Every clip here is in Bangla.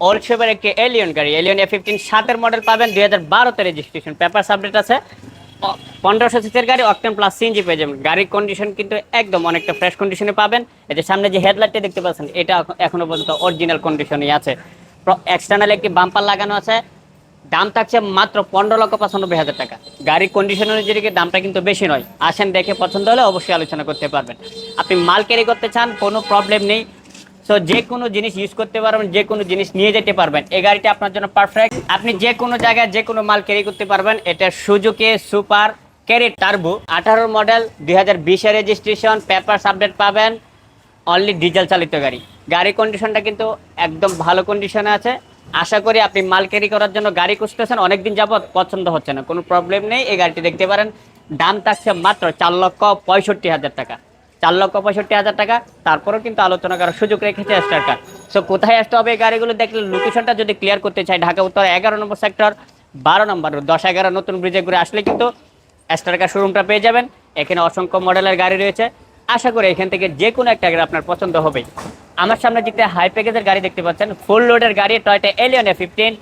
ওল্ড শেপের একটি এলিয়ন গাড়ি। এলিয়ন এ ফিফটিন সাতের মডেল পাবেন, দুই হাজার বারোতে রেজিস্ট্রেশন পেপার আপডেট আছে। পনেরোশো সিসির গাড়ি অকটেন প্লাস সিএনজি পেয়ে যাবেন। গাড়ির কন্ডিশন কিন্তু একদম অনেকটা ফ্রেশ কন্ডিশনে পাবেন। যে সামনে যে হেডলাইটটা দেখতে পাচ্ছেন, এটা এখন- এখনও পর্যন্ত অরিজিনাল কন্ডিশনই আছে। এক্সটার্নাল একটি বাম্পার লাগানো আছে। দাম থাকছে মাত্র পনেরো লক্ষ পঁচানব্বই হাজার টাকা। গাড়ির কন্ডিশন অনুযায়ী দামটা কিন্তু বেশি নয়। আসেন দেখে পছন্দ হলে অবশ্যই আলোচনা করতে পারবেন। আপনি মাল ক্যারি করতে চান, কোনো প্রবলেম নেই। সো যে কোনো জিনিস ইউজ করতে পারবেন, যে কোনো জিনিস নিয়ে যেতে পারবেন। এই গাড়িটা আপনার জন্য পারফেক্ট আপনি যে কোনো জায়গায় যে কোনো মাল ক্যারি করতে পারবেন। এটা সুজুকি সুপার ক্যারি টার্বো আঠারো মডেল দুই হাজার বিশের রেজিস্ট্রেশন পেপার আপডেট পাবেন। অনলি ডিজেল চালিত গাড়ি। গাড়ি কন্ডিশনটা কিন্তু একদম ভালো কন্ডিশনে আছে। আশা করি আপনি মাল ক্যারি করার জন্য গাড়ি খুঁজতেছেন। অনেকদিন যাবত পছন্দ হচ্ছে না। কোনো প্রবলেম নেই। এই গাড়িটি দেখতে পারেন। দাম থাকছে মাত্র চার লক্ষ পঁয়ষট্টি হাজার টাকা। চার লক্ষ পঁয়ষট্টি হাজার টাকা। তারপরেও কিন্তু আলোচনা করার সুযোগ রেখেছে স্টারকার সো কোথায় আসতে হবে গাড়িগুলো দেখলে লোকেশনটা যদি ক্লিয়ার করতে চাই, ঢাকা উত্তর এগারো নম্বর সেক্টর বারো নম্বর দশ এগারো, নতুন ব্রিজে ঘুরে আসলে কিন্তু স্টারকার শোরুমটা পেয়ে যাবেন। এখানে অসংখ্য মডেলের গাড়ি রয়েছে। আশা করি এখান থেকে যে কোনো একটা গাড়ি আপনার পছন্দ হবে আমার সামনে যেতে হাই প্যাকেজের গাড়ি দেখতে পাচ্ছেন ফুল লোডের গাড়ি Toyota Allion A fifteen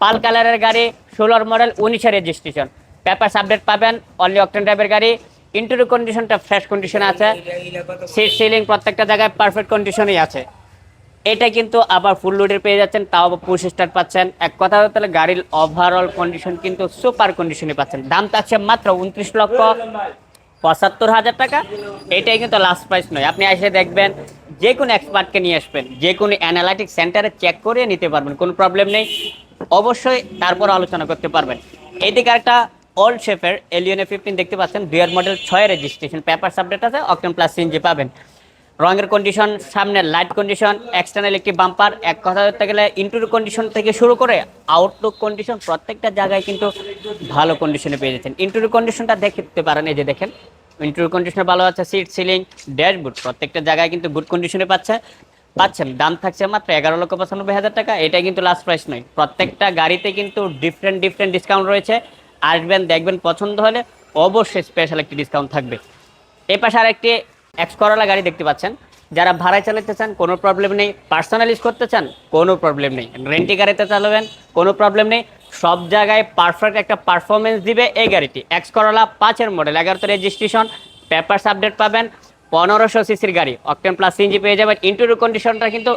pearl কালারের গাড়ি, ষোলোর মডেল উনিশের রেজিস্ট্রেশন পেপার আপডেট পাবেন অনলি অকটেন ড্রাইভের গাড়ি। ইন্টারভিউ কন্ডিশনটা ফ্রেশ কন্ডিশনে আছে। সিট সিলিং প্রত্যেকটা জায়গায় পারফেক্ট কন্ডিশনেই আছে। এটা কিন্তু আবার ফুল লোডের পেয়ে যাচ্ছেন তাও আবার পুশ স্টার্ট পাচ্ছেন। এক কথা গেলে গাড়ির ওভারঅল কন্ডিশন কিন্তু সুপার কন্ডিশনে পাচ্ছেন। দাম থাকছে মাত্র উনত্রিশ লক্ষ পঁচাত্তর হাজার টাকা। এটাই কিন্তু লাস্ট প্রাইস নয়। আপনি এসে দেখবেন যে কোনো এক্সপার্টকে নিয়ে আসবেন যে কোনো অ্যানালাইটিক সেন্টারে চেক করে নিতে পারবেন কোনো প্রবলেম নেই। অবশ্যই তারপর আলোচনা করতে পারবেন। এইদিকে একটা ওল্ড শেপের এলিয়নে ফিফটিন দেখতে পাচ্ছেন দুইয়ের মডেল ছয় রেজিস্ট্রেশন পেপার সাবডেট আছে অকটেন প্লাস সিএনজি পাবেন। রঙের কন্ডিশন সামনের লাইট কন্ডিশন এক্সটার্নাল একটি বাম্পার এক কথা বলতে গেলে ইন্টুর কন্ডিশন থেকে শুরু করে আউটলুক কন্ডিশন প্রত্যেকটা জায়গায় কিন্তু ভালো কন্ডিশনে পেয়ে যাচ্ছেন। ইন্টুর কন্ডিশনটা দেখতে পারেন, এই যে দেখেন। ইন্টুর কন্ডিশন ভালো আছে সিট সিলিং ড্যাশবোর্ড প্রত্যেকটা জায়গায় কিন্তু গুড কন্ডিশনে পাচ্ছে। পাচ্ছেন, দাম থাকছে মাত্র এগারো লক্ষ পঁচানব্বই হাজার টাকা এটা কিন্তু লাস্ট প্রাইস নয়। প্রত্যেকটা গাড়িতে কিন্তু ডিফারেন্ট ডিফারেন্ট ডিসকাউন্ট রয়েছে। আসবেন, দেখবেন পছন্দ হলে অবশ্যই স্পেশাল একটি ডিসকাউন্ট থাকবে। এই পাশে আরেকটি এক্স করলা গাড়ি দেখতে পাচ্ছেন। যারা ভাড়ায় চালাতে চান, কোনো প্রবলেম নেই। পার্সোনাল ইউজ করতে চান, কোনো প্রবলেম নেই। রেন্টি গাড়িতে চালাবেন, কোনো প্রবলেম নেই। সব জায়গায় পারফেক্ট একটা পারফরমেন্স দিবে এই গাড়িটি। এক্স করলা পাঁচের মডেল এগারোতে রেজিস্ট্রেশন পেপারস আপডেট পাবেন, পনেরোশো সিসির গাড়ি। অকটেন প্লাস সিএনজি পেয়ে যাবেন। ইন্টারভিউ কন্ডিশনটা কিন্তু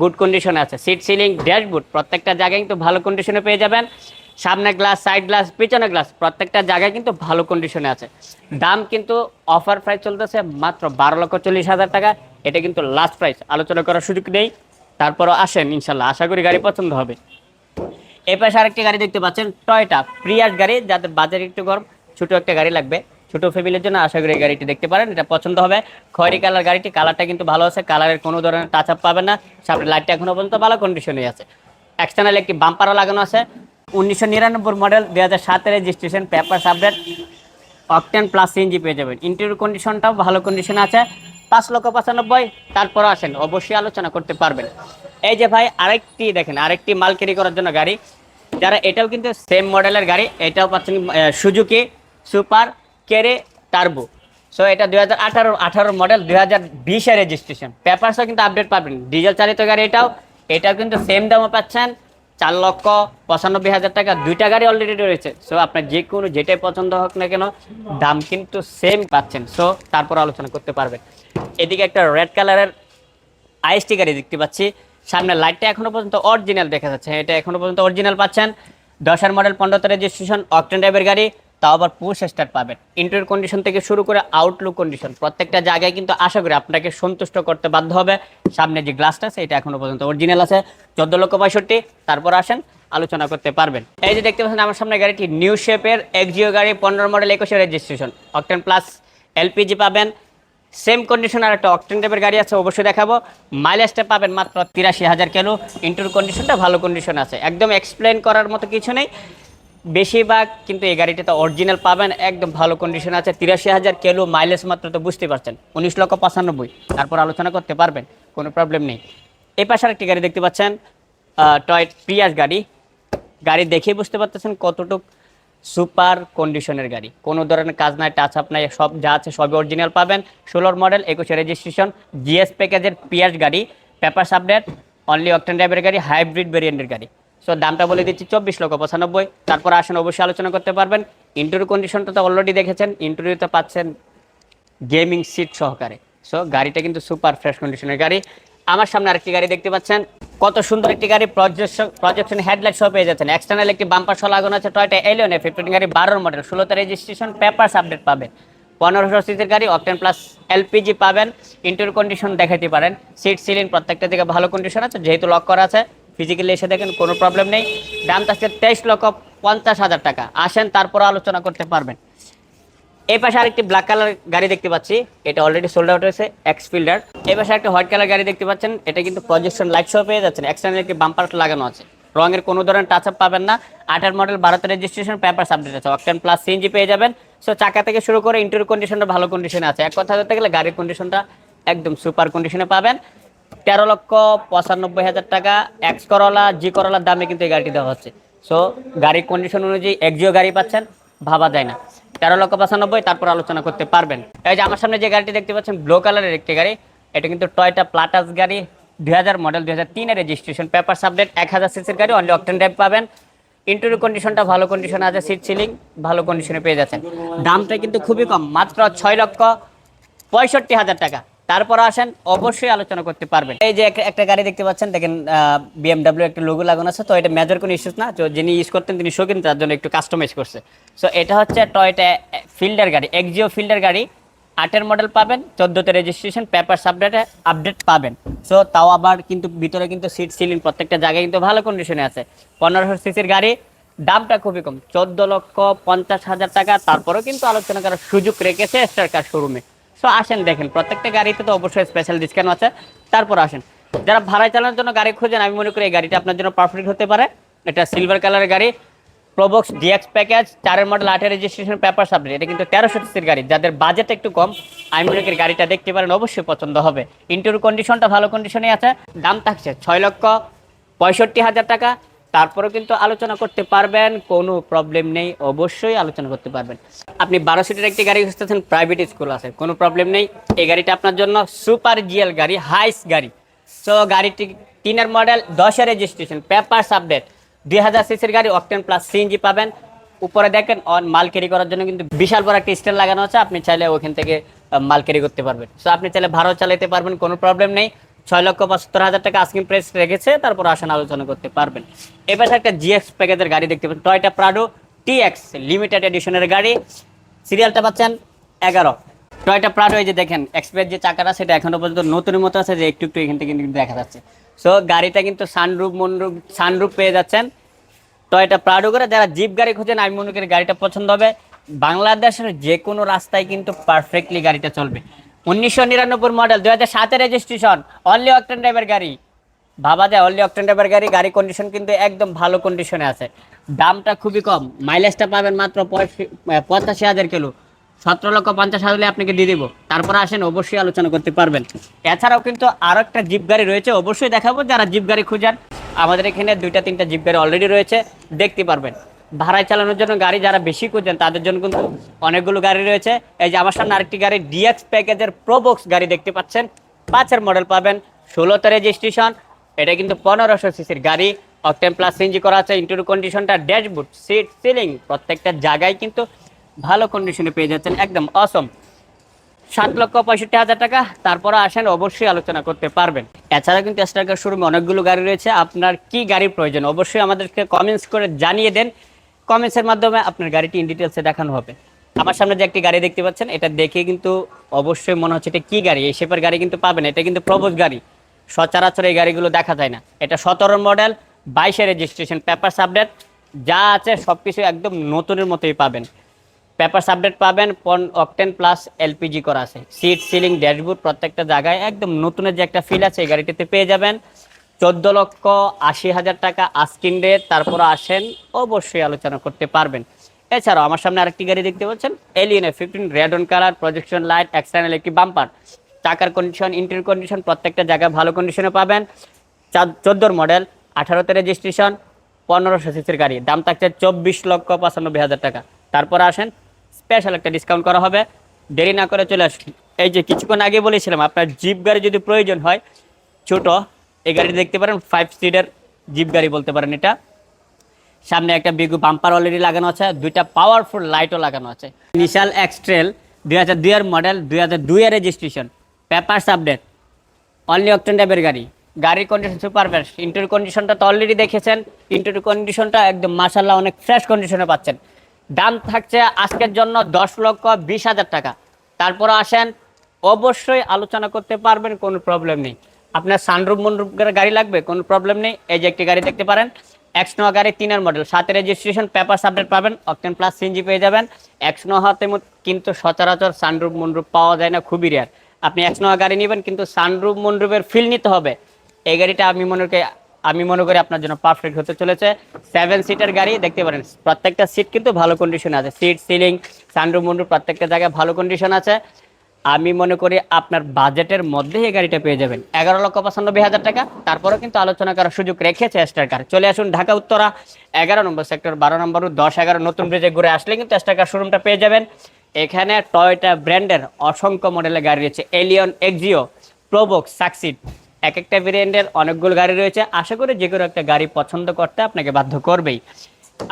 গুড কন্ডিশনে আছে। সিট সিলিং ড্যাশবোর্ড প্রত্যেকটা জায়গায় কিন্তু ভালো কন্ডিশনে পেয়ে যাবেন। সামনে গ্লাস সাইড গ্লাস পিছনে গ্লাস প্রত্যেকটা জায়গায় কিন্তু ভালো কন্ডিশনে আছে। দাম কিন্তু অফার প্রাইস চলতেছে মাত্র বারো লক্ষ চল্লিশ হাজার টাকা। এটা কিন্তু লাস্ট প্রাইস আলোচনা করার সুযোগ নেই। তারপরও আসেন, ইনশাল্লাহ, আশা করি গাড়ি পছন্দ হবে। এই পাশে আরেকটি গাড়ি দেখতে পাচ্ছেন টয়টা প্রিয়াস গাড়ি, যাদের বাজারে একটু গরম, ছোট একটা গাড়ি লাগবে। ছোট ফ্যামিলির জন্য আশা করি গাড়িটি দেখতে পারেন, এটা পছন্দ হবে। খয়েরি কালার গাড়িটি, কালারটা কিন্তু ভালো আছে, কালারের কোনো ধরনের টাচ আপ পাবেন না। সামনে লাইটটা এখনও পর্যন্ত ভালো কন্ডিশনে আছে। এক্সটার্নাল একটি বাম্পারও লাগানো আছে। উনিশশো নিরানব্বই মডেল দুই হাজার সাতের registration paper update octane plus CNG পেয়ে যাবেন। ইন্টেরিয়র কন্ডিশনটাও ভালো কন্ডিশন আছে, পাঁচ লক্ষ পঁচানব্বই তারপর আসেন, অবশ্যই আলোচনা করতে পারবেন। এই যে ভাই, আরেকটি দেখেন, আরেকটি মাল ক্যারি করার জন্য গাড়ি। যারা এটাও কিন্তু সেম মডেলের গাড়ি, এটাও পাচ্ছেন Suzuki super carry turbo so এটা দুই হাজার আঠারো আঠারো মডেল দুই হাজার বিশের রেজিস্ট্রেশন পেপারসও কিন্তু আপডেট পাবেন। ডিজেল চালিত গাড়ি এটাও এটাও কিন্তু সেম দামও পাচ্ছেন। চার লক্ষ পঁচানব্বই হাজার টাকা দুইটা গাড়ি অলরেডি রয়েছে। সো আপনার যে কোনো যেটাই পছন্দ হোক না কেন, দাম কিন্তু সেম পাচ্ছেন। সো তারপর আলোচনা করতে পারবেন। এদিকে একটা রেড কালারের আইএসটি গাড়ি দেখতে পাচ্ছি। সামনে লাইটটা এখনও পর্যন্ত অরিজিনাল দেখা যাচ্ছে। এটা এখনও পর্যন্ত অরিজিনাল পাচ্ছেন। দশের মডেল পনেরো পনেরোতে রেজিস্ট্রেশন অকটেন টাইপের গাড়ি। তাও আবার পুশ স্টার্ট পাবেন। ইন্টার কন্ডিশন থেকে শুরু করে আউটলুক কন্ডিশন প্রত্যেকটা জায়গায় কিন্তু আশা করি আপনাকে সন্তুষ্ট করতে বাধ্য হবে। সামনে যে গ্লাসটা আছে, এটা এখনও পর্যন্ত অরিজিনাল আছে। চোদ্দ লক্ষ পঁয়ষট্টি, তারপর আসেন, আলোচনা করতে পারবেন। এই যে দেখতে পাচ্ছেন, আমার সামনে গাড়িটি নিউ শেপের এক্সিও গাড়ি, পনেরো মডেল একুশে রেজিস্ট্রেশন অকটেন প্লাস এলপিজি পাবেন। সেম কন্ডিশন আর একটা অকটেন টাইপের গাড়ি আছে, অবশ্যই দেখাবো। মাইলেজটা পাবেন মাত্র তিরাশি হাজার কিলো। ইন্টুর কন্ডিশনটা ভালো কন্ডিশন আছে। একদম এক্সপ্লেন করার মতো কিছু নেই। বেশিরভাগ কিন্তু এই গাড়িটাতে অরিজিনাল পাবেন, একদম ভালো কন্ডিশন আছে। তিরাশি হাজার কিলো মাইলেজ মাত্র তো বুঝতে পারছেন। উনিশ লক্ষ পঁচানব্বই। তারপর আলোচনা করতে পারবেন, কোনো প্রবলেম নেই। এই পাশে আরেকটি গাড়ি দেখতে পাচ্ছেন টয় প্রিয়াস গাড়ি। গাড়ি দেখেই বুঝতে পারতেছেন কতটুক সুপার কন্ডিশনের গাড়ি। কোনো ধরনের কাজ নাই টাচ আপ নাই, সব যা আছে সবই অরিজিনাল পাবেন। ষোলোর মডেল একুশে রেজিস্ট্রেশন জিএস প্যাকেজের পিয়াস গাড়ি। পেপার আপডেট অনলি অকটেন ড্রাইভের গাড়ি হাইব্রিড ভেরিয়েন্টের গাড়ি। সো দামটা বলে দিচ্ছি চব্বিশ লক্ষ পঁচানব্বই। তারপর আসেন, অবশ্যই আলোচনা করতে পারবেন। ইন্টারভিউ কন্ডিশনটা তো অলরেডি দেখেছেন। ইন্টারভিউতে পাচ্ছেন গেমিং সিট সহকারে। সো গাড়িটা কিন্তু সুপার ফ্রেশ কন্ডিশনের গাড়ি। আমার সামনে আরেকটি গাড়ি দেখতে পাচ্ছেন। কত সুন্দর একটি গাড়ি। প্রজেকশন হেডলাইট সহ পেয়ে যাচ্ছেন। এক্সটার্নাল একটি বাম্পার সহ লাগানো আছে টয়টা এলিয়ন ফিফটিন গাড়ি বারোর মডেল ষোলোতে রেজিস্ট্রেশন পেপারস আপডেট পাবেন। পনেরোশো সিসির গাড়ি অকটেন প্লাস এলপিজি পাবেন। ইন্টার কন্ডিশন দেখাতে পারেন। সিট সিলিং প্রত্যেকটা দিকে ভালো কন্ডিশন আছে। যেহেতু লক করা আছে ফিজিক্যালি এসে দেখেন, কোনো প্রবলেম নেই। দাম থাকছে তেইশ লক্ষ পঞ্চাশ হাজার টাকা। আসেন, তারপর আলোচনা করতে পারবেন। এই পাশে আরেকটি ব্ল্যাক কালার গাড়ি দেখতে পাচ্ছি। এটা অলরেডি সোল্ড আউট হয়েছে এক্স ফিল্ডার এই পাশে একটা হোয়াইট কালার গাড়ি দেখতে পাচ্ছেন। এটা কিন্তু প্রজেকশন লাইট সহ পেয়ে যাচ্ছেন। এক্সটার্নাল একটি বাম্পার লাগানো আছে। রঙের কোনো ধরনের টাচ আপ পাবেন না। আঠার মডেল ভারতের রেজিস্ট্রেশন পেপার আপডেট আছে। অকটেন প্লাস সিএনজি পেয়ে যাবেন। সো চাকা থেকে শুরু করে ইন্টার কন্ডিশনটা ভালো কন্ডিশনে আছে। এক কথা বলতে গেলে গাড়ির কন্ডিশনটা একদম সুপার কন্ডিশনে পাবেন। তেরো লক্ষ পঁচানব্বই হাজার টাকা এক্স করলা জি করলার দামে কিন্তু এই গাড়িটি দেওয়া হচ্ছে। সো গাড়ির কন্ডিশন অনুযায়ী একজিও গাড়ি পাচ্ছেন, ভাবা যায় না। তেরো লক্ষ পঁচানব্বই, তারপর আলোচনা করতে পারবেন। এই যে আমার সামনে যে গাড়িটি দেখতে পাচ্ছেন, ব্লু কালারের একটি গাড়ি, এটা কিন্তু টয়টা প্লাটাস গাড়ি, দুই হাজার মডেল দুই হাজার তিনের রেজিস্ট্রেশন পেপার সাবডেট এক হাজার সিসির গাড়ি অনলি অকটেন ড্রাইভ পাবেন। ইন্টারভিউ কন্ডিশনটা ভালো কন্ডিশনে আছে সিট সিলিং ভালো কন্ডিশনে পেয়ে যাচ্ছেন। দামটা কিন্তু খুবই কম, মাত্র ছয় লক্ষ পঁয়ষট্টি হাজার টাকা। তারপর আসেন, অবশ্যই আলোচনা করতে পারবেন। এই যে একটা- গাড়ি দেখতে পাচ্ছেন, দেখেন বিএমডাব্লিউ একটা লোগো লাগানো আছে, তো এটা মেজর কোনো ইস্যুস না। তো যিনি ইউজ করতেন, তিনি শৌখিন তার জন্য একটু কাস্টমাইজ করছে। সো এটা হচ্ছে টয়টা ফিল্ডার গাড়ি এক্সিও ফিল্ডার গাড়ি। আটের মডেল পাবেন, চোদ্দোতে রেজিস্ট্রেশন পেপার আপডেটে আপডেট পাবেন। সো তাও আবার কিন্তু ভিতরে কিন্তু সিট সিলিং প্রত্যেকটা জায়গায় কিন্তু ভালো কন্ডিশনে আছে। পনেরোশো সিসির গাড়ি, দামটা খুবই কম, চোদ্দ লক্ষ পঞ্চাশ হাজার টাকা। তারপরেও কিন্তু আলোচনা করার সুযোগ রেখেছে স্টার কার শোরুমে সো আসেন দেখেন, প্রত্যেকটা গাড়িতে তো অবশ্যই স্পেশাল ডিসকাউন্ট আছে। তারপর আসেন, যারা ভাড়ায় চালানোর জন্য গাড়ি খুঁজেন, আমি মনে করি এই গাড়িটা আপনার জন্য পারফেক্ট হতে পারে। এটা সিলভার কালারের গাড়ি প্রোবক্স ডিএক্স প্যাকেজ চারের মডেল আটের রেজিস্ট্রেশন পেপার সাবজেক্ট এটা কিন্তু তেরোশো সিসির গাড়ি, যাদের বাজেট একটু কম, আমি মনে করি গাড়িটা দেখতে পারেন, অবশ্যই পছন্দ হবে। ইন্টার কন্ডিশনটা ভালো কন্ডিশনে আছে, দাম থাকছে ছয় লক্ষ পঁয়ষট্টি হাজার টাকা তারপরেও কিন্তু আলোচনা করতে পারবেন, কোনো প্রবলেম নেই, অবশ্যই আলোচনা করতে পারবেন। আপনি বারো সিটের একটি গাড়ি খুঁজতেছেন প্রাইভেট স্কুল আছে, কোনো প্রবলেম নেই। এই গাড়িটা আপনার জন্য সুপার জিএল গাড়ি হাইস গাড়ি। সো গাড়িটি তিনের মডেল দশের রেজিস্ট্রেশন পেপার আপডেট দুই হাজার সিসির গাড়ি অকটেন প্লাস সিএনজি পাবেন। উপরে দেখেন অন মাল ক্যারি করার জন্য কিন্তু বিশাল বড় একটা স্ট্যান্ড লাগানো আছে। আপনি চাইলে ওখান থেকে মাল ক্যারি করতে পারবেন। সো আপনি চাইলে ভাড়াও চালাতে পারবেন, কোনো প্রবলেম নেই। ছয় লক্ষ পঁচাত্তর হাজার টাকা আস্কিং প্রাইস রেখেছে, তারপর আসেন আলোচনা করতে পারবেন। এবার একটা জিএক্স প্যাকেজের গাড়ি দেখতে পাচ্ছেন টয়টা প্রাডো টিএক্স লিমিটেড এডিশনের গাড়ি। সিরিয়ালটা পাচ্ছেন এগারো। টয়টা প্রাডো এই যে দেখেন এক্সপ্রেস যে চাকাটা, সেটা এখনও পর্যন্ত নতুনের মতো আছে, যে একটু একটু এখান থেকে কিন্তু দেখা যাচ্ছে। সো গাড়িটা কিন্তু সানরুপ মনরুপ সানরুপ পেয়ে যাচ্ছেন। টয়টা প্রাডো করে যারা জিপ গাড়ি খুঁজেন, আমি মনে করি গাড়িটা পছন্দ হবে। বাংলাদেশের যে কোনো রাস্তায় কিন্তু পারফেক্টলি গাড়িটা চলবে। উনিশশো নিরানব্বই মডেল দুই হাজার সাতের রেজিস্ট্রেশন অনলি অকটেন ড্রাইভার গাড়ি। ভাবা যায় অনলি অকটেন ড্রাইভার গাড়ি গাড়ি কন্ডিশন কিন্তু একদম ভালো কন্ডিশনে আছে। দামটা খুবই কম মাইলেজটা পাবেন মাত্র পঁচাশি হাজার কিলো। সতেরো লক্ষ পঞ্চাশ হাজার আপনাকে দিয়ে দিব। তারপরে আসেন, অবশ্যই আলোচনা করতে পারবেন। এছাড়াও কিন্তু আরও একটা জিপ গাড়ি রয়েছে, অবশ্যই দেখাবো যারা জিপ গাড়ি খুঁজান আমাদের এখানে দুইটা, তিনটা জিপ গাড়ি অলরেডি রয়েছে, দেখতে পারবেন। ভাড়ায় চালানোর জন্য গাড়ি যারা বেশি খুঁজেন তাদের জন্য কিন্তু অনেকগুলো গাড়ি রয়েছে। এই যে আমার সামনে আরেকটি গাড়ি ডিএক্স প্যাকেজের প্রোবক্স গাড়ি দেখতে পাচ্ছেন। পাঁচের মডেল পাবেন, ষোলোতে রেজিস্ট্রেশন এটা কিন্তু পনেরোশো সিসির গাড়ি। অকটেন প্লাস সিএনজি করা আছে ইন্টার কন্ডিশনটা ড্যাশবোর্ড সিট সিলিং প্রত্যেকটা জায়গায় কিন্তু ভালো কন্ডিশনে পেয়ে যাচ্ছেন, একদম অসম সাত লক্ষ পঁয়ষট্টি হাজার টাকা, তারপরে আসেন, অবশ্যই আলোচনা করতে পারবেন। এছাড়া কিন্তু স্টার্কার শোরুমে অনেকগুলো গাড়ি রয়েছে, আপনার কি গাড়ির প্রয়োজন, অবশ্যই আমাদেরকে কমেন্টস করে জানিয়ে দেন। কমেন্টসের মাধ্যমে আপনার গাড়িটি ইন ডিটেলসে দেখানো হবে। আমার সামনে যে একটি গাড়ি দেখতে পাচ্ছেন, এটা দেখে কিন্তু অবশ্যই মনে হচ্ছে এটা কি গাড়ি? এই শেপের গাড়ি কিন্তু পাবেন এটা কিন্তু প্রবোজ গাড়ি। সচরাচর এই গাড়িগুলো দেখা যায় না। এটা সতেরো মডেল বাইশে রেজিস্ট্রেশন পেপার আপডেট যা আছে সব কিছু একদম নতুনের মতোই পাবেন। পেপার আপডেট পাবেন, পন অকটেন প্লাস এলপিজি করা আছে। সিট সিলিং ড্যাশবোর্ড প্রত্যেকটা জায়গায় একদম নতুনের যে একটা ফিল আছে, এই গাড়িটিতে পেয়ে যাবেন। চোদ্দ লক্ষ আশি হাজার টাকা আস্কিন রেট তারপর আসেন, অবশ্যই আলোচনা করতে পারবেন। এছাড়াও আমার সামনে আরেকটি গাড়ি দেখতে পাচ্ছেন এলিয়েনে fifteen red on colour projection light external একটি বাম্পার চাকার কন্ডিশন ইন্টেরিয়র কন্ডিশন প্রত্যেকটা জায়গায় ভালো কন্ডিশনে পাবেন। চোদ্দোর মডেল আঠারোতে রেজিস্ট্রেশন পনেরোশো সিসির গাড়ি। দাম থাকছে চব্বিশ লক্ষ পঁচানব্বই হাজার টাকা। তারপর আসেন স্পেশাল একটা ডিসকাউন্ট করা হবে। দেরি না করে চলে আসুন। এই যে কিছুক্ষণ আগে বলেছিলাম, আপনার জিপ গাড়ি যদি প্রয়োজন হয়, ছোট এই গাড়ি দেখতে পারেন ফাইভ সিটের জিপ গাড়ি বলতে পারেন এটা। সামনে একটা বিগু বাম্পার অলরেডি লাগানো আছে, দুইটা পাওয়ারফুল লাইটও লাগানো আছে। নিশাল এক্সট্রেল দুই হাজার দুইয়ের মডেল দুই হাজার দুইয়ের registration papers update only octane টাইপের গাড়ি। গাড়ির কন্ডিশন সুপার ফ্রেশ ইন্টার কন্ডিশনটা তো অলরেডি দেখেছেন ইন্টার কন্ডিশনটা একদম মাসাল্লাহ অনেক ফ্রেশ কন্ডিশনে পাচ্ছেন। দাম থাকছে আজকের জন্য দশ লক্ষ বিশ হাজার টাকা। তারপর আসেন, অবশ্যই আলোচনা করতে পারবেন, কোনো প্রবলেম নেই। আপনার সানরুপ মনরুপ গাড়ি লাগবে, কোনো প্রবলেম নেই। এই যে একটি গাড়ি দেখতে পারেন এক্স নোয়া গাড়ি তিনের মডেল সাথে রেজিস্ট্রেশন পেপার আপডেট পাবেন অকটেন প্লাস সিএনজি পেয়ে যাবেন। এক্স নোয়া হাতে কিন্তু সচরাচর সানরুপ মনরুপ পাওয়া যায় না, খুবই রেয়ার আপনি এক্স নোয়া গাড়ি নেবেন, কিন্তু সানরুপ মনরুপের ফিল নিতে হবে। এই গাড়িটা আমি মনে করি আমি মনে করি আপনার জন্য পারফেক্ট হতে চলেছে। সেভেন সিটের গাড়ি, দেখতে পারেন, প্রত্যেকটা সিট কিন্তু ভালো কন্ডিশন আছে। সিট সিলিং সানরুপ মনরুপ প্রত্যেকটা জায়গায় ভালো কন্ডিশন আছে। আমি মনে করি আপনার বাজেটের মধ্যেই এই গাড়িটা পেয়ে যাবেন। এগারো লক্ষ পঁচানব্বই হাজার টাকা। তারপরেও কিন্তু আলোচনা করার সুযোগ রেখেছে স্টার কার চলে আসুন ঢাকা, উত্তরা, এগারো নম্বর সেক্টর, বারো নম্বর দশ, এগারো, নতুন ব্রিজে ঘুরে আসলে কিন্তু স্টার কার শোরুমটা পেয়ে যাবেন। এখানে টয়টা ব্র্যান্ডের অসংখ্য মডেলের গাড়ি রয়েছে। এলিয়ন এক্সিও প্রোবক্স সাকসিড এক একটা ভেরিয়েন্টের অনেকগুলো গাড়ি রয়েছে। আশা করি যে কোনো একটা গাড়ি পছন্দ করতে আপনাকে বাধ্য করবেই।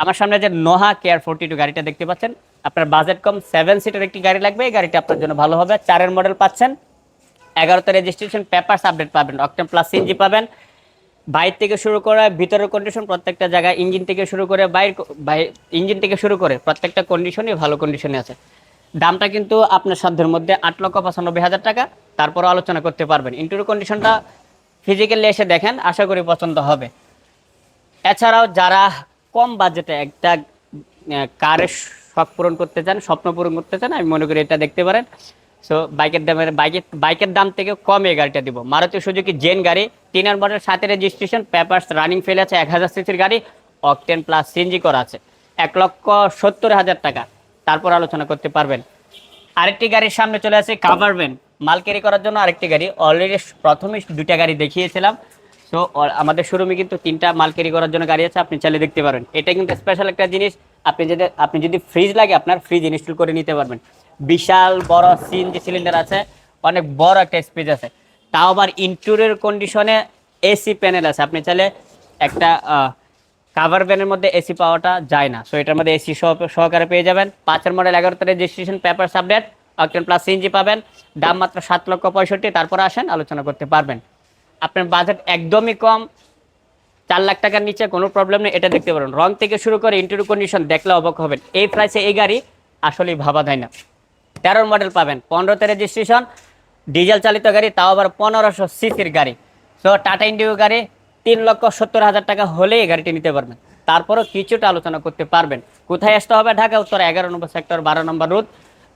আমার সামনে যে নোহা কেয়ার ফোরটি টু গাড়িটা দেখতে পাচ্ছেন। আপনার বাজেট কম সেভেন সিটের একটি গাড়ি লাগবে, এই গাড়িটা আপনার জন্য ভালো হবে। চারের মডেল পাচ্ছেন। এগারোতে রেজিস্ট্রেশন পেপারস আপডেট পাবেন অকটেন প্লাস সিএনজি পাবেন। বাইর থেকে শুরু করে ভিতরের কন্ডিশন প্রত্যেকটা জায়গায় ইঞ্জিন থেকে শুরু করে বাইর ইঞ্জিন থেকে শুরু করে প্রত্যেকটা কন্ডিশনই ভালো কন্ডিশনে আছে। দামটা কিন্তু আপনার সাধ্যের মধ্যে আট লক্ষ পঁচানব্বই হাজার টাকা। তারপর আলোচনা করতে পারবেন। ইন্টারভিউ কন্ডিশনটা ফিজিক্যালি এসে দেখেন, আশা করি পছন্দ হবে। এছাড়াও যারা কম বাজেটে একটা কারের শখ পূরণ করতে চান, স্বপ্ন পূরণ করতে চান, আমি মনে করি এটা দেখতে পারেন। সো বাইকের দামের বাইকের বাইকের দাম থেকে কম এই গাড়িটা দিব। মারুতি সুজুকি জেন গাড়ি তিনের মডেল সাথে রেজিস্ট্রেশন পেপার্স রানিং ফেল আছে, এক হাজার সিসির গাড়ি অকটেন প্লাস সিএনজি করা আছে। এক লক্ষ সত্তর হাজার টাকা। তারপর আলোচনা করতে পারবেন। আরেকটি গাড়ির সামনে চলে আসে কাভার ভ্যান মাল ক্যারি করার জন্য আরেকটি গাড়ি। অলরেডি প্রথমে দুটা গাড়ি দেখিয়েছিলাম। সো আমাদের শোরুমে কিন্তু তিনটা মাল ক্যারি করার জন্য গাড়ি আছে, আপনি চাইলে দেখতে পারেন। এটা কিন্তু স্পেশাল একটা জিনিস, আপনি যদি আপনি যদি ফ্রিজ লাগে, আপনার ফ্রিজ ইনস্টল করে নিতে পারবেন। বিশাল, বড় সিএনজি সিলিন্ডার আছে, অনেক বড় একটা স্পেস আছে। তাও আবার ইন্টুরের কন্ডিশনে এসি প্যানেল আছে। আপনি চাইলে একটা কাভার ভ্যানের মধ্যে এসি পাওয়াটা যায় না। সো এটার মধ্যে এসি সহকারে পেয়ে যাবেন। পাঁচের মডেল এগারোতে registration paper update octane plus CNG পাবেন। দাম মাত্র সাত লক্ষ পঁয়ষট্টি। তারপর আসেন, আলোচনা করতে পারবেন। আপনার বাজেট একদমই কম। চার লাখ টাকার নিচে কোনো প্রবলেম নেই, এটা দেখতে পারেন। রং থেকে শুরু করে ইন্টারভিউ কন্ডিশন দেখলে অবাক হবেন। এই প্রাইসে এই গাড়ি আসলেই ভাবা যায় না। তেরোর মডেল পাবেন, পনেরোতে রেজিস্ট্রেশন ডিজেল চালিত গাড়ি, তাও আবার পনেরোশো সিসির গাড়ি। সো টাটা ইন্ডিগো গাড়ি, তিন লক্ষ সত্তর হাজার টাকা হলেই এই গাড়িটি নিতে পারবেন। তারপরও কিছুটা আলোচনা করতে পারবেন। কোথায় আসতে হবে? ঢাকা, উত্তর এগারো নম্বর সেক্টর বারো নম্বর রুট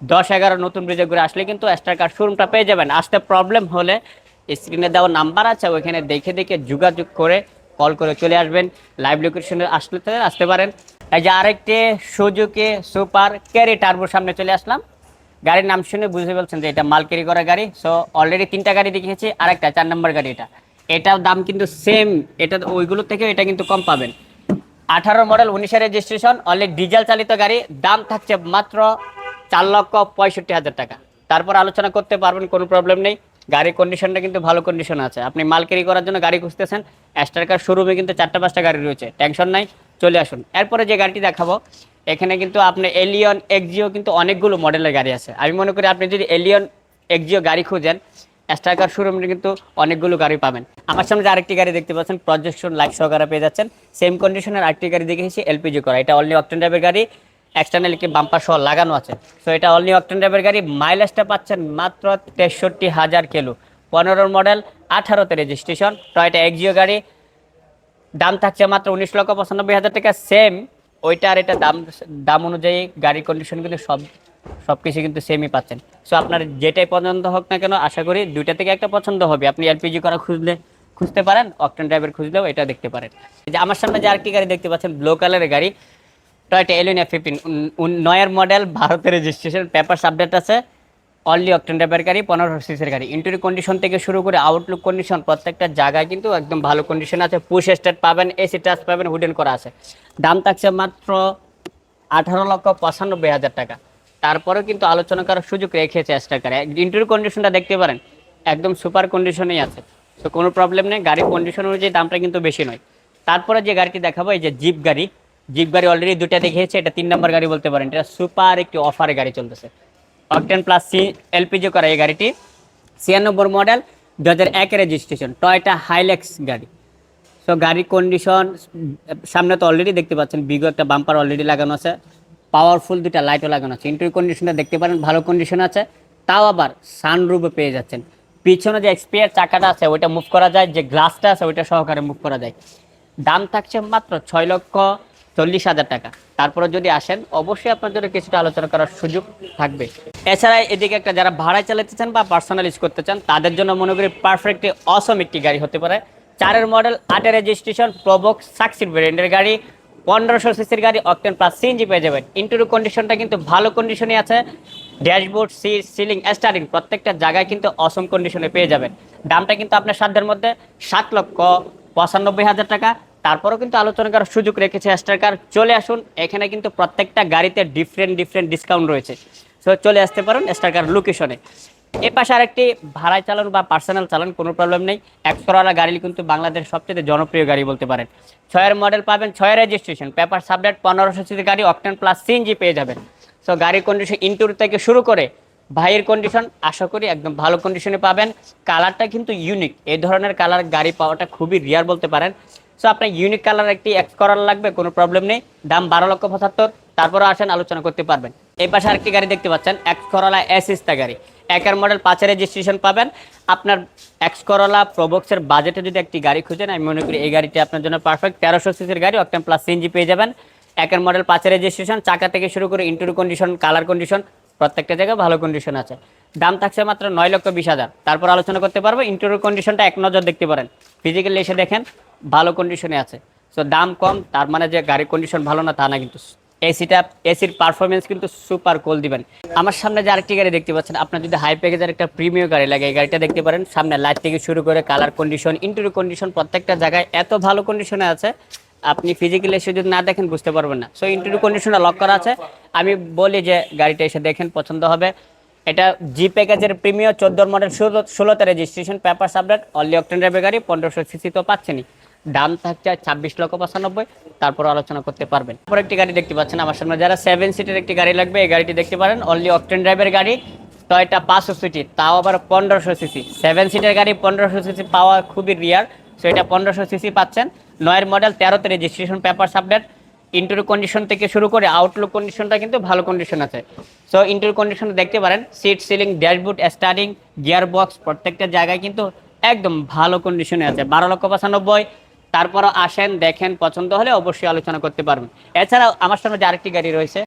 দশ এগারো নতুন ব্রিজে ঘুরে আসলে কিন্তু স্টার কার্ড শোরুমটা পেয়ে যাবেন। আসতে প্রবলেম হলে স্ক্রিনে দেওয়া নাম্বার আছে, ওইখানে দেখে দেখে যোগাযোগ করে কল করে চলে আসবেন। লাইভ লোকেশনে আসলে আসতে পারেন। এই যে আরেকটি সুজুকি সুপার ক্যারি টার্বোর সামনে চলে আসলাম। গাড়ির নাম শুনে বুঝতে পারছেন যে এটা মাল ক্যারি করা গাড়ি। সো অলরেডি তিনটা গাড়ি দেখিয়েছি, আরেকটা চার নম্বর গাড়ি এটা। এটার দাম কিন্তু সেম এটা ওইগুলো থেকে এটা কিন্তু কম পাবেন। আঠারো মডেল উনিশের রেজিস্ট্রেশন অলরেডি ডিজেল চালিত গাড়ি। দাম থাকছে মাত্র চার লক্ষ পঁয়ষট্টি হাজার টাকা। তারপর আলোচনা করতে পারবেন, কোনো প্রবলেম নেই। গাড়ির কন্ডিশনটা কিন্তু ভালো কন্ডিশন আছে। আপনি মাল ক্যারি করার জন্য গাড়ি খুঁজতেছেন অ্যাস্টার কার শোরুমে কিন্তু চারটা পাঁচটা গাড়ি রয়েছে টেনশন নাই, চলে আসুন। এরপরে যে গাড়িটি দেখাবো, এখানে কিন্তু আপনি এলিয়ন এক্সিও কিন্তু অনেকগুলো মডেলের গাড়ি আছে। আমি মনে করি আপনি যদি এলিয়ন এক্সিও গাড়ি খুঁজেন স্ট্রাইকার শোরুমে কিন্তু অনেকগুলো গাড়ি পাবেন। আমার সামনে যে আরেকটি গাড়ি দেখতে পাচ্ছেন প্রজেকশন লাইট সহকারে পেয়ে যাচ্ছেন। সেম কন্ডিশনের আরেকটি গাড়ি দেখেছি এলপিজি করা। এটা অনলি অকটেন ড্রাইভের গাড়ি এক্সটার্নাল কি বাম্পার সহ লাগানো আছে। সো এটা অনলি অকটেন গাড়ি মাইলেজটা পাচ্ছেন মাত্র তেষট্টি হাজার কিলো। পনেরোর মডেল আঠারোতে রেজিস্ট্রেশন টয়টা এক্সিও গাড়ি, দাম থাকছে মাত্র উনিশ লক্ষ পঁচানব্বই হাজার টাকা। সেম ওইটা আর এটা দাম দাম অনুযায়ী গাড়ির কন্ডিশন কিন্তু সব সব কিছু কিন্তু সেমই পাচ্ছেন। সো আপনার যেটাই পছন্দ হোক না কেন, আশা করি দুইটা থেকে একটা পছন্দ হবে। আপনি এলপিজি করা খুঁজলে, খুঁজতে পারেন অকটেন ড্রাইভার খুঁজলেও এটা দেখতে পারেন। যে আমার সামনে যে আরেকটি গাড়ি দেখতে পাচ্ছেন ব্লু কালারের গাড়ি। টয়টা এলিয়ন ফিফটিন নয়ের মডেল ভারতের রেজিস্ট্রেশন পেপার আপডেট আছে। অনলি অকটেন ড্রাইভার গাড়ি পনেরো সিসের গাড়ি। ইন্টারি কন্ডিশন থেকে শুরু করে আউটলুক কন্ডিশন প্রত্যেকটা জায়গায় কিন্তু একদম ভালো কন্ডিশন আছে। পুশ স্টার্ট পাবেন এসি টাচ পাবেন হুডেন করা আছে। দাম থাকছে মাত্র আঠারো লক্ষ পঁচানব্বই হাজার টাকা। তারপরেও কিন্তু আলোচনা করার সুযোগ রেখেছে স্টাকারে ইন্টারি কন্ডিশনটা দেখতে পারেন, একদম সুপার কন্ডিশনেই আছে। তো কোনো প্রবলেম নেই, গাড়ির কন্ডিশন অনুযায়ী দামটা কিন্তু বেশি নয়। তারপরে যে গাড়িটি দেখাবো, এই যে জিপ গাড়ি। জিপ গাড়ি অলরেডি দুটা দেখিয়েছে, এটা তিন নম্বর গাড়ি বলতে পারেন। এটা সুপার একটি অফারে গাড়ি চলতেছে। অকটেন প্লাস সি এলপিজি করা এই গাড়িটি। ছিয়ানব্বই মডেল দু হাজার একের রেজিস্ট্রেশন টয়টা হাইলেক্স গাড়ি। সো গাড়ির কন্ডিশন সামনে তো অলরেডি দেখতে পাচ্ছেন বিগো একটা বাম্পার অলরেডি লাগানো আছে। পাওয়ারফুল দুটা লাইটও লাগানো আছে। ইন্টার কন্ডিশনটা দেখতে পারেন, ভালো কন্ডিশন আছে। তাও আবার সানরুফে পেয়ে যাচ্ছেন। পিছনে যে এক্সপিয়ার চাকাটা আছে, ওইটা মুভ করা যায়, যে গ্লাসটা আছে, ওইটা সহকারে মুভ করা যায়। দাম থাকছে মাত্র ছয় লক্ষ চল্লিশ হাজার টাকা। তারপরে যদি আসেন, অবশ্যই আপনার জন্য কিছুটা আলোচনা করার সুযোগ থাকবে। এছাড়া এদিকে একটা যারা ভাড়ায় চালাতে চান বা পার্সোনাল ইউজ করতে চান, তাদের জন্য মনে করি পারফেক্ট অসম একটি গাড়ি হতে পারে। চারের মডেল আটের রেজিস্ট্রেশন প্রবক সাকসিড ব্র্যান্ডের গাড়ি, পনেরোশো সিসির গাড়ি অকটেন প্লাস সিএনজি পেয়ে যাবেন। ইন্টুরু কন্ডিশনটা কিন্তু ভালো কন্ডিশনে আছে। ড্যাশবোর্ড সি সিলিং স্টারিং প্রত্যেকটা জায়গায় কিন্তু অসম কন্ডিশনে পেয়ে যাবেন। দামটা কিন্তু আপনার সাধ্যের মধ্যে সাত লক্ষ পঁচানব্বই হাজার টাকা। তারপরেও কিন্তু আলোচনা করার সুযোগ রেখেছে কার চলে আসুন, এখানে কিন্তু প্রত্যেকটা গাড়িতে ডিফারেন্ট ডিফারেন্ট ডিসকাউন্ট রয়েছে। সো চলে আসতে পারেন কার লোকেশনে এ। পাশে আরেকটি ভাড়ায় চালান বা পার্সোনাল চালান, কোনো প্রবলেম নেই। এক্সট্রাওয়ালা গাড়ি কিন্তু বাংলাদেশের সবচেয়ে জনপ্রিয় গাড়ি বলতে পারেন। ছয়ের মডেল পাবেন ছয়ের রেজিস্ট্রেশন পেপার সাবডেট পনেরোশো সিসি গাড়ি অকটেন প্লাস সিএনজি পেয়ে যাবেন। সো গাড়ির কন্ডিশন ইন্টুর থেকে শুরু করে ভাইয়ের কন্ডিশন আশা করি একদম ভালো কন্ডিশনে পাবেন। কালারটা কিন্তু ইউনিক এই ধরনের কালার গাড়ি পাওয়াটা খুবই রিয়ার বলতে পারেন। সো আপনার ইউনিক কালার একটি এক্স করার লাগবে, কোনো প্রবলেম নেই। দাম বারো লক্ষ পঁচাত্তর। তারপরে আসেন, আলোচনা করতে পারবেন। এই পাশে আরেকটি গাড়ি দেখতে পাচ্ছেন এক্স করলা এস ইস্তা গাড়ি। একের মডেল পাঁচের রেজিস্ট্রেশন পাবেন। আপনার এক্স করলা প্রবক্সের বাজেটে যদি একটি গাড়ি খুঁজেন, আমি মনে করি এই গাড়িটি আপনার জন্য পারফেক্ট তেরোশো সিসির গাড়ি অকটেন প্লাস সিএনজি পেয়ে যাবেন। একের মডেল পাঁচের রেজিস্ট্রেশন চাকা থেকে শুরু করে ইন্টুর কন্ডিশন কালার কন্ডিশন প্রত্যেকটা জায়গায় ভালো কন্ডিশন আছে। দাম থাকছে মাত্র নয় লক্ষ বিশ হাজার। তারপর আলোচনা করতে পারব ইন্টেরিয়র কন্ডিশনটা এক নজর দেখতে পারেন। ফিজিক্যালি এসে দেখেন। ভালো কন্ডিশনে আছে। সো দাম কম, তার মানে যে গাড়ির কন্ডিশন ভালো না, তা না কিন্তু। এসিটা এসির পারফরমেন্স কিন্তু সুপার কোল দিবেন। আমার সামনে যে আরেকটি গাড়ি দেখতে পাচ্ছেন, আপনার যদি হাই প্যাকেজের একটা প্রিমিয়াম গাড়ি লাগে, এই গাড়িটা দেখতে পারেন। সামনে লাইট থেকে শুরু করে কালার কন্ডিশন ইন্টেরিয়র কন্ডিশন প্রত্যেকটা জায়গায় এত ভালো কন্ডিশনে আছে, আপনি ফিজিক্যালি এসে যদি না দেখেন, বুঝতে পারবেন না। সো ইন্টারভিউ কন্ডিশনটা লক করা আছে। আমি বলি যে গাড়িটা এসে দেখেন, পছন্দ হবে। এটা জি প্যাকেজের প্রিমিয়ার চোদ্দোর মডেল ষোলো, ষোলোতে registration paper update only octane ড্রাইভের গাড়ি, পনেরোশো সিসি তো পাচ্ছেনই। দাম থাকছে ছাব্বিশ লক্ষ পঁচানব্বই, তারপর আলোচনা করতে পারবেন। তারপর একটি গাড়ি দেখতে পাচ্ছেন আমার সামনে। যারা সেভেন সিটের একটি গাড়ি লাগবে, এই গাড়িটি দেখতে পারেন। অনলি অকটেন ড্রাইভের গাড়ি টয়টা পাঁচশো সিটি তাও আবার পনেরোশো সিসি। সেভেন সিটের গাড়ি পনেরোশো সিসি পাওয়া খুবই রিয়ার সো এটা পনেরোশো সিসি পাচ্ছেন। নয়ের মডেল তেরোতে registration paper update interior condition থেকে শুরু করে আউটলুক কন্ডিশনটা কিন্তু ভালো কন্ডিশন আছে। সো ইন্টার কন্ডিশন দেখতে পারেন। Seat ceiling dashboard starting gear box প্রত্যেকটা জায়গায় কিন্তু একদম ভালো কন্ডিশনে আছে। বারো লক্ষ পঁচানব্বই তারপরও আসেন, দেখেন, পছন্দ হলে অবশ্যই আলোচনা করতে পারবেন। এছাড়াও আমার সামনে যে আরেকটি গাড়ি রয়েছে